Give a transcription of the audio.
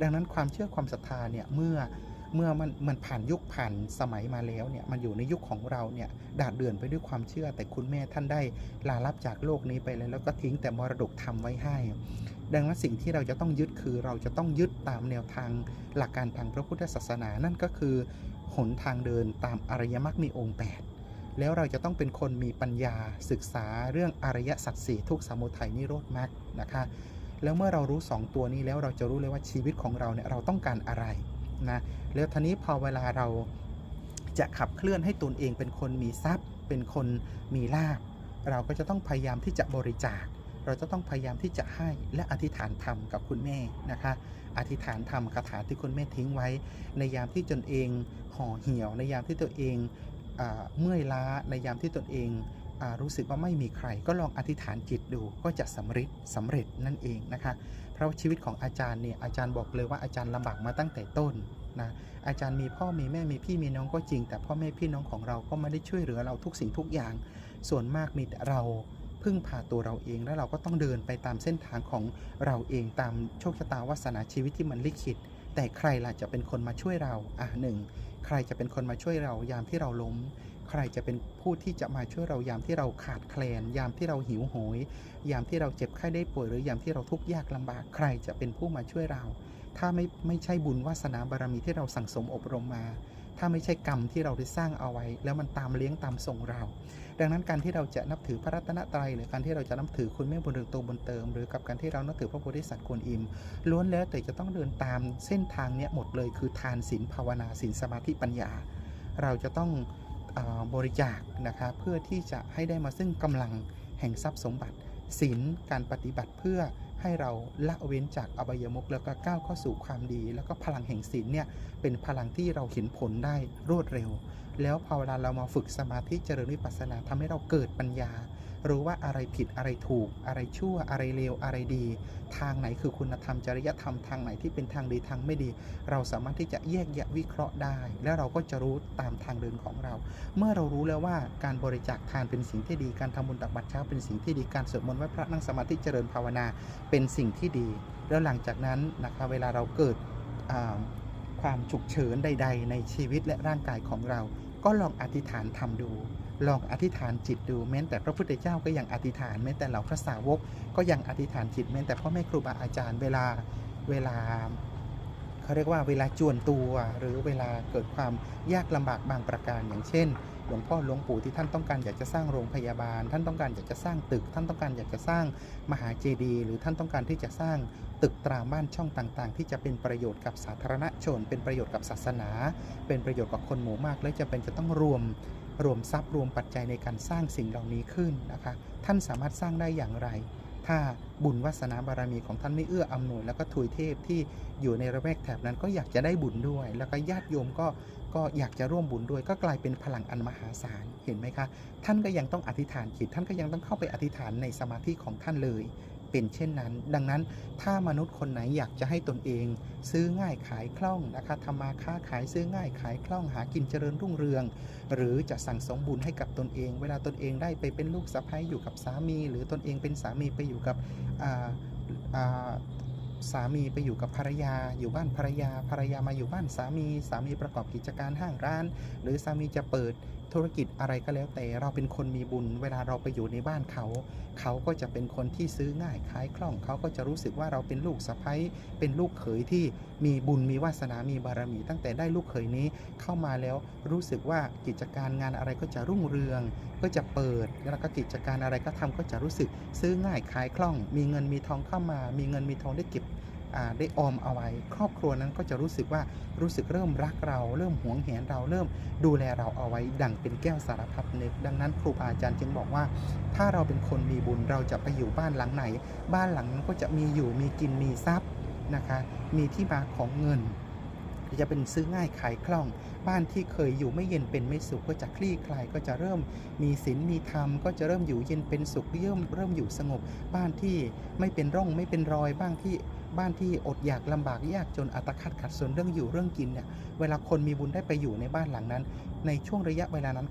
ดังนั้นความเชื่อความศรัทธาเนี่ยเมื่อเมื่อมันมันผ่านยุคผ่านสมัยมาแล้วเนี่ยมันอยู่ในยุคของเราเนี่ยดาดเดือนไปด้วยความเชื่อ แต่คุณแม่ท่านได้ลาลับจากโลกนี้ไปแล้วแล้วก็ทิ้งแต่มรดกทำไว้ให้ ดังนั้นสิ่งที่เราจะต้องยึดคือเราจะต้องยึดตามแนวทางหลักการทางพระพุทธศาสนา นั่นก็คือหนทางเดินตามอริยมรรคมีองค์ 8 แล้วเราจะต้องเป็นคนมีปัญญาศึกษาเรื่องอริยสัจสี่ทุกสมุทัยนิโรธมรรคนะคะ แล้วเมื่อเรารู้ 2 ตัวนี้แล้วเราจะรู้เลยว่าชีวิตของเราเนี่ยเราต้องการอะไรนะแล้วทีนี้พอเวลาเราจะขับเคลื่อนให้ตนเองเป็นคนมีทรัพย์ เป็นคนมีลาภเราก็จะต้องพยายามที่จะบริจาค เราจะต้องพยายามที่จะให้และอธิษฐานธรรมกับคุณแม่นะคะ อธิษฐานธรรมคาถาที่คุณแม่ทิ้งไว้ ในยามที่ตนเองห่อเหี่ยว ในยามที่ตัวเองอเมื่อยล้าในยามที่ตนเอง รู้สึกว่าไม่มีใคร ก็ลองอธิษฐานจิตดูก็จะสำเร็จสำเร็จนั่นเองนะคะ เพราะชีวิตของอาจารย์เนี่ยอาจารย์บอกเลยว่าอาจารย์ลำบากมาตั้งแต่ต้นนะอาจารย์มีพ่อมีแม่มีพี่มีน้องก็จริง แต่พ่อแม่พี่น้องของเราก็ไม่ได้ช่วยเหลือเราทุกสิ่งทุกอย่าง ส่วนมากมีแต่เราพึ่งพาตัวเราเองแล้วเราก็ต้องเดินไปตามเส้นทางของเราเองตามโชคชะตาวาสนาชีวิตที่มันลิขิต แต่ใครล่ะจะเป็นคนมาช่วยเราอะหนึ่งใครจะเป็นคนมาช่วยเรายามที่เราล้ม ใครจะเป็นผู้ที่จะมาช่วยเรายามที่เราขาดแคลน ยามที่เราหิวโหย ยามที่เราเจ็บไข้ได้ป่วยหรือยามที่เราทุกข์ยากลำบาก ใครจะเป็นผู้มาช่วยเรา ถ้าไม่ไม่ใช่บุญวาสนาบารมีที่เราสั่งสมอบรมมา ถ้าไม่ใช่กรรมที่เราได้สร้างเอาไว้ แล้วมันตามเลี้ยงตามส่งเรา ดังนั้นการที่เราจะนับถือพระรัตนตรัยหรือการที่เราจะนับถือคุณแม่บุญเรืองโตบุญเติม หรือกับการที่เรานับถือพระโพธิสัตว์กวนอิมล้วนแล้วแต่จะต้องเดินตามเส้นทางเนี้ยหมดเลยคือทานศีลภาวนาศีลสมาธิปัญญา เราจะต้อง บริจาคนะคะเพื่อที่จะให้ได้มาซึ่งกำลังแห่งทรัพย์สมบัติศีลการปฏิบัติเพื่อให้เราละเว้นจากอบายมุกแล้วก็ก้าวเข้าสู่ความดี แล้วก็พลังแห่งศีลเนี่ยเป็นพลังที่เราเห็นผลได้รวดเร็ว แล้วพอเวลาเรามาฝึกสมาธิเจริญวิปัสสนาทำให้เราเกิดปัญญา รู้ว่าอะไรผิดอะไรถูก อะไรชั่วอะไรเลวอะไรดี ทางไหนคือคุณธรรมจริยธรรมทางไหนที่เป็นทางดีทางไม่ดี เราสามารถที่จะแยกแยะวิเคราะห์ได้ แล้วเราก็จะรู้ตามทางเดินของเรา เมื่อเรารู้แล้วว่าการบริจาคทานเป็นสิ่งที่ดีการทำบุญตักบาตรเช้าเป็นสิ่งที่ดีการสวดมนต์ไหว้พระนั่งสมาธิเจริญภาวนาเป็นสิ่งที่ดี แล้วหลังจากนั้นนะคะเวลาเราเกิดความฉุกเฉินใด ๆ ในชีวิตและร่างกายของเรา ก็ลองอธิษฐานทำดู ลองอธิษฐานจิตดูแม้แต่พระพุทธเจ้าก็ยังอธิษฐานแม้แต่เหล่าพระสาวก ก็ยังอธิษฐานจิตแม้แต่พ่อแม่ครูบาอาจารย์เวลาเวลาเขาเรียกว่าเวลาจวนตัวหรือเวลาเกิดความยากลำบากบางประการอย่างเช่นหลวงพ่อหลวงปู่ที่ท่านต้องการอยากจะสร้างโรงพยาบาล ท่านต้องการอยากจะสร้างตึก ท่านต้องการอยากจะสร้างมหาเจดีย์หรือท่านต้องการที่จะสร้างตึกตราบ้านช่องต่างๆ ที่จะเป็นประโยชน์กับสาธารณชน เป็นประโยชน์กับศาสนา เป็นประโยชน์กับคนหมู่มาก และจะเป็นจะต้องรวม รวมทรัพย์รวมปัจจัยในการสร้างสิ่งเหล่านี้ขึ้นนะคะ ท่านสามารถสร้างได้อย่างไร ถ้าบุญวาสนาบารมีของท่านไม่เอื้ออำนวย แล้วก็ทุยเทพที่อยู่ในระแวกแถบนั้นก็อยากจะได้บุญด้วย แล้วก็ญาติโยมก็ก็อยากจะร่วมบุญด้วย ก็กลายเป็นพลังอันมหาศาลเห็นไหมคะ ท่านก็ยังต้องอธิษฐานจิตท่านก็ยังต้องเข้าไปอธิษฐานในสมาธิของท่านเลย เป็นเช่นนั้น ดังนั้นถ้ามนุษย์คนไหนอยากจะให้ตนเอง ซื้อง่ายขายคล่องนะคะทำมาค้าขายซื้อง่ายขายคล่องหากินเจริญรุ่งเรือง หรือจะสั่งสมบุญให้กับตนเอง เวลาตนเองได้ไปเป็นลูกสะใภ้อยู่กับสามี หรือตนเองเป็นสามีไปอยู่กับสามีไปอยู่กับภรรยา อยู่บ้านภรรยา ภรรยามาอยู่บ้านสามี สามีประกอบกิจการห้างร้าน หรือสามีจะเปิด ธุรกิจอะไรก็แล้วแต่เราเป็นคนมีบุญ เวลาเราไปอยู่ในบ้านเขา เขาก็จะเป็นคนที่ซื้อง่ายขายคล่อง เขาก็จะรู้สึกว่าเราเป็นลูกสะใภ้เป็นลูกเขยที่มีบุญมีวาสนามีบารมี ตั้งแต่ได้ลูกเขยนี้เข้ามาแล้วรู้สึกว่ากิจการงานอะไรก็จะรุ่งเรือง ก็จะเปิดแล้วก็กิจการอะไรก็ทำก็จะรู้สึกซื้อง่ายขายคล่อง มีเงินมีทองเข้ามา มีเงินมีทองได้เก็บ ได้ออมเอาไว้ ครอบครัวนั้นก็จะรู้สึกว่ารู้สึกเริ่มรักเรา เริ่มหวงแหนเราเริ่มดูแลเราเอาไว้ ดังเป็นแก้วสารพัดนึกดังนั้นครูบาอาจารย์จึงบอกว่า ถ้าเราเป็นคนมีบุญเราจะไปอยู่บ้านหลังไหน บ้านหลังนั้นก็จะมีอยู่มีกินมีทรัพย์นะคะ มีที่มาของเงินจะเป็นซื้อง่ายขายคล่อง บ้านที่เคยอยู่ไม่เย็นเป็นไม่สุขก็จะคลี่คลายก็จะเริ่มมีศีลมีธรรมก็จะเริ่มอยู่เย็นเป็นสุขเริ่มเริ่มอยู่สงบ บ้านที่ไม่เป็นร่องไม่เป็นรอยบ้างที่ บ้านที่อดอยากลำบากยากจนอัตคัดขัดสนเรื่องอยู่เรื่องกินเนี่ยเวลาคนมีบุญได้ไปอยู่ในบ้านหลังนั้น ในช่วงระยะเวลานั้น